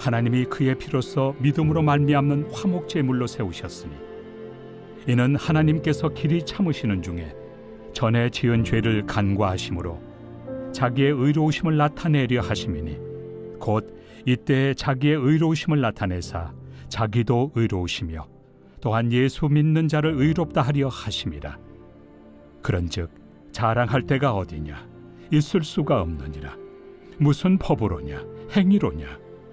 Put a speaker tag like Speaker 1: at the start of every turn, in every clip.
Speaker 1: 하나님이 그의 피로써 믿음으로 말미암는 화목 제물로 세우셨으니 이는 하나님께서 길이 참으시는 중에 전에 지은 죄를 간과하심으로 자기의 의로우심을 나타내려 하심이니 곧 이때 자기의 의로우심을 나타내사 자기도 의로우시며 또한 예수 믿는 자를 의롭다 하려 하심이라. 그런즉 자랑할 때가 어디냐? 있을 수가 없느니라. 무슨 법으로냐? 행위로냐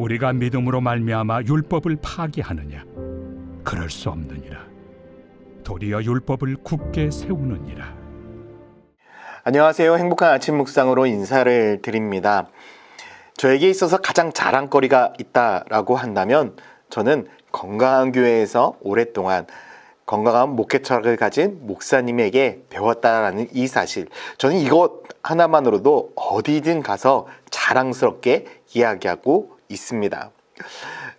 Speaker 1: 우리가 믿음으로 말미암아 율법을 파기하느냐 그럴 수 없느니라 도리어 율법을 굳게 세우느니라
Speaker 2: 안녕하세요. 행복한 아침 묵상으로 인사를 드립니다. 저에게 있어서 가장 자랑거리가 있다라고 한다면 저는 건강한 교회에서 오랫동안 건강한 목회 철학을 가진 목사님에게 배웠다라는 이 사실. 저는 이것 하나만으로도 어디든 가서 자랑스럽게 이야기하고 있습니다.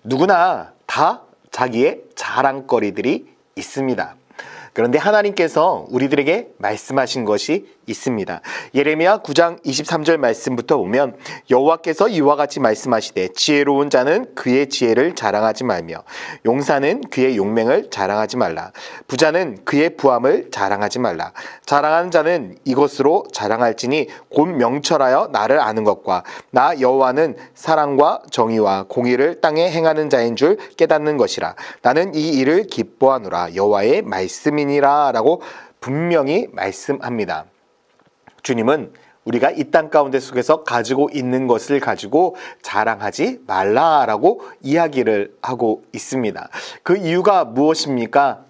Speaker 2: 누구나 다 자기의 자랑거리들이 있습니다. 그런데 하나님께서 우리들에게 말씀하신 것이 있습니다. 예레미야 9장 23절 말씀부터 보면 여호와께서 이와 같이 말씀하시되 지혜로운 자는 그의 지혜를 자랑하지 말며 용사는 그의 용맹을 자랑하지 말라. 부자는 그의 부함을 자랑하지 말라. 자랑하는 자는 이것으로 자랑할지니 곧 명철하여 나를 아는 것과 나 여호와는 사랑과 정의와 공의를 땅에 행하는 자인 줄 깨닫는 것이라. 나는 이 일을 기뻐하노라. 여호와의 말씀이 니라 라고 분명히 말씀합니다. 주님은 우리가 이 땅 가운데 속에서 가지고 있는 것을 가지고 자랑하지 말라라고 이야기를 하고 있습니다. 그 이유가 무엇입니까?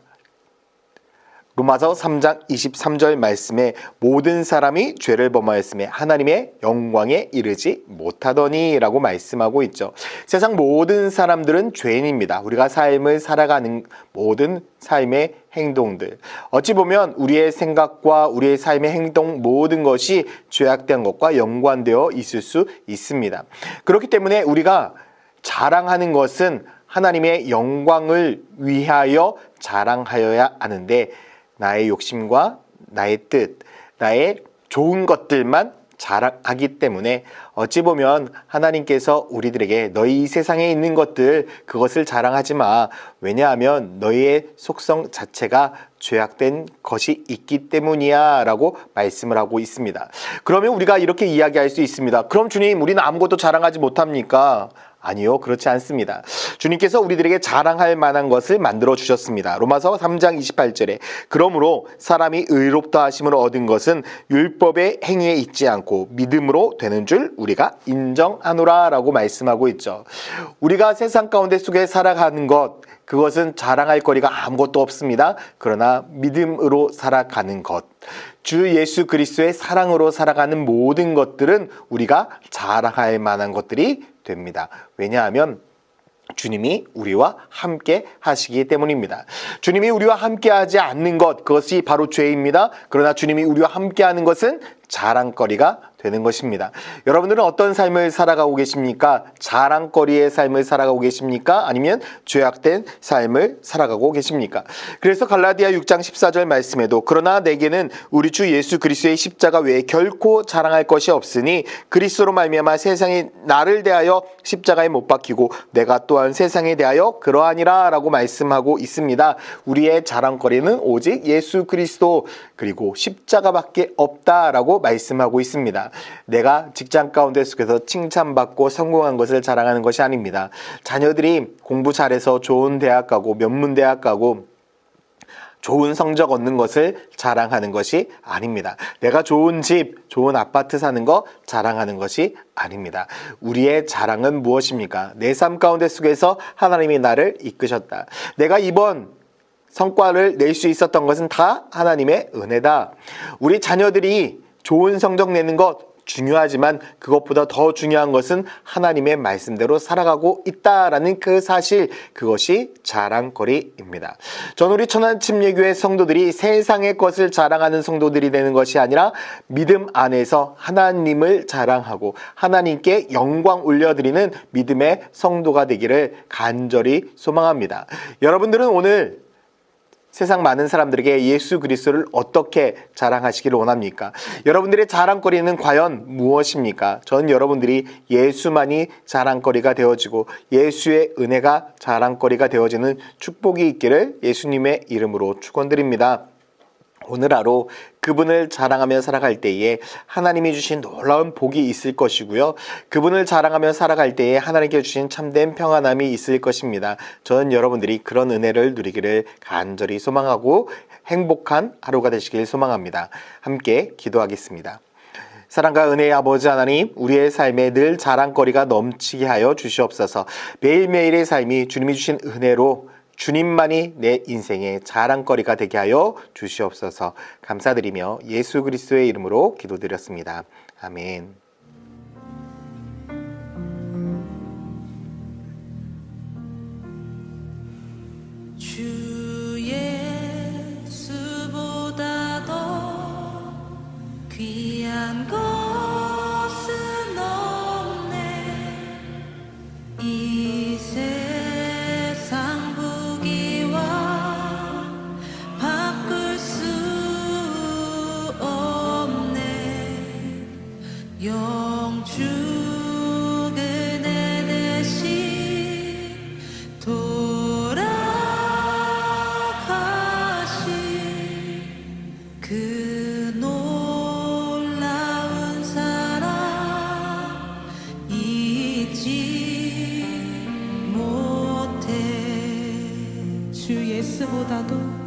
Speaker 2: 로마서 3장 23절 말씀에 모든 사람이 죄를 범하였음에 하나님의 영광에 이르지 못하더니라고 말씀하고 있죠. 세상 모든 사람들은 죄인입니다. 우리가 삶을 살아가는 모든 삶의 행동들. 어찌 보면 우리의 생각과 우리의 삶의 행동 모든 것이 죄악된 것과 연관되어 있을 수 있습니다. 그렇기 때문에 우리가 자랑하는 것은 하나님의 영광을 위하여 자랑하여야 하는데 나의 욕심과 나의 뜻, 나의 좋은 것들만 자랑하기 때문에 어찌 보면 하나님께서 우리들에게 너희 이 세상에 있는 것들 그것을 자랑하지 마. 왜냐하면 너희의 속성 자체가 죄악된 것이 있기 때문이야 라고 말씀을 하고 있습니다. 그러면 우리가 이렇게 이야기할 수 있습니다. 그럼 주님 우리는 아무것도 자랑하지 못합니까? 아니요, 그렇지 않습니다. 주님께서 우리들에게 자랑할 만한 것을 만들어 주셨습니다. 로마서 3장 28절에 그러므로 사람이 의롭다 하심을 얻은 것은 율법의 행위에 있지 않고 믿음으로 되는 줄 우리가 인정하노라라고 말씀하고 있죠. 우리가 세상 가운데 속에 살아가는 것 그것은 자랑할 거리가 아무것도 없습니다. 그러나 믿음으로 살아가는 것. 주 예수 그리스도의 사랑으로 살아가는 모든 것들은 우리가 자랑할 만한 것들이 됩니다. 왜냐하면 주님이 우리와 함께 하시기 때문입니다. 주님이 우리와 함께 하지 않는 것, 그것이 바로 죄입니다. 그러나 주님이 우리와 함께 하는 것은 자랑거리가 되는 것입니다. 여러분들은 어떤 삶을 살아가고 계십니까? 자랑거리의 삶을 살아가고 계십니까? 아니면 죄악된 삶을 살아가고 계십니까? 그래서 갈라디아 6장 14절 말씀에도 그러나 내게는 우리 주 예수 그리스도의 십자가 외에 결코 자랑할 것이 없으니 그리스도로 말미암아 세상이 나를 대하여 십자가에 못 박히고 내가 또한 세상에 대하여 그러하니라라고 말씀하고 있습니다. 우리의 자랑거리는 오직 예수 그리스도 그리고 십자가밖에 없다라고 말씀하고 있습니다. 내가 직장 가운데 속에서 칭찬받고 성공한 것을 자랑하는 것이 아닙니다. 자녀들이 공부 잘해서 좋은 대학 가고 명문 대학 가고 좋은 성적 얻는 것을 자랑하는 것이 아닙니다. 내가 좋은 집, 좋은 아파트 사는 거 자랑하는 것이 아닙니다. 우리의 자랑은 무엇입니까? 내 삶 가운데 속에서 하나님이 나를 이끄셨다. 내가 이번 성과를 낼 수 있었던 것은 다 하나님의 은혜다. 우리 자녀들이 좋은 성적 내는 것 중요하지만 그것보다 더 중요한 것은 하나님의 말씀대로 살아가고 있다라는 그 사실 그것이 자랑거리입니다. 전 우리 천안침례교회 성도들이 세상의 것을 자랑하는 성도들이 되는 것이 아니라 믿음 안에서 하나님을 자랑하고 하나님께 영광 올려드리는 믿음의 성도가 되기를 간절히 소망합니다. 여러분들은 오늘 세상 많은 사람들에게 예수 그리스도를 어떻게 자랑하시기를 원합니까? 여러분들의 자랑거리는 과연 무엇입니까? 전 여러분들이 예수만이 자랑거리가 되어지고 예수의 은혜가 자랑거리가 되어지는 축복이 있기를 예수님의 이름으로 축원드립니다. 오늘 하루 그분을 자랑하며 살아갈 때에 하나님이 주신 놀라운 복이 있을 것이고요. 그분을 자랑하며 살아갈 때에 하나님께 주신 참된 평안함이 있을 것입니다. 저는 여러분들이 그런 은혜를 누리기를 간절히 소망하고 행복한 하루가 되시길 소망합니다. 함께 기도하겠습니다. 사랑과 은혜의 아버지 하나님, 우리의 삶에 늘 자랑거리가 넘치게 하여 주시옵소서. 매일매일의 삶이 주님이 주신 은혜로 주님만이 내 인생의 자랑거리가 되게 하여 주시옵소서. 감사드리며 예수 그리스도의 이름으로 기도드렸습니다. 아멘.
Speaker 3: 주 exaltador.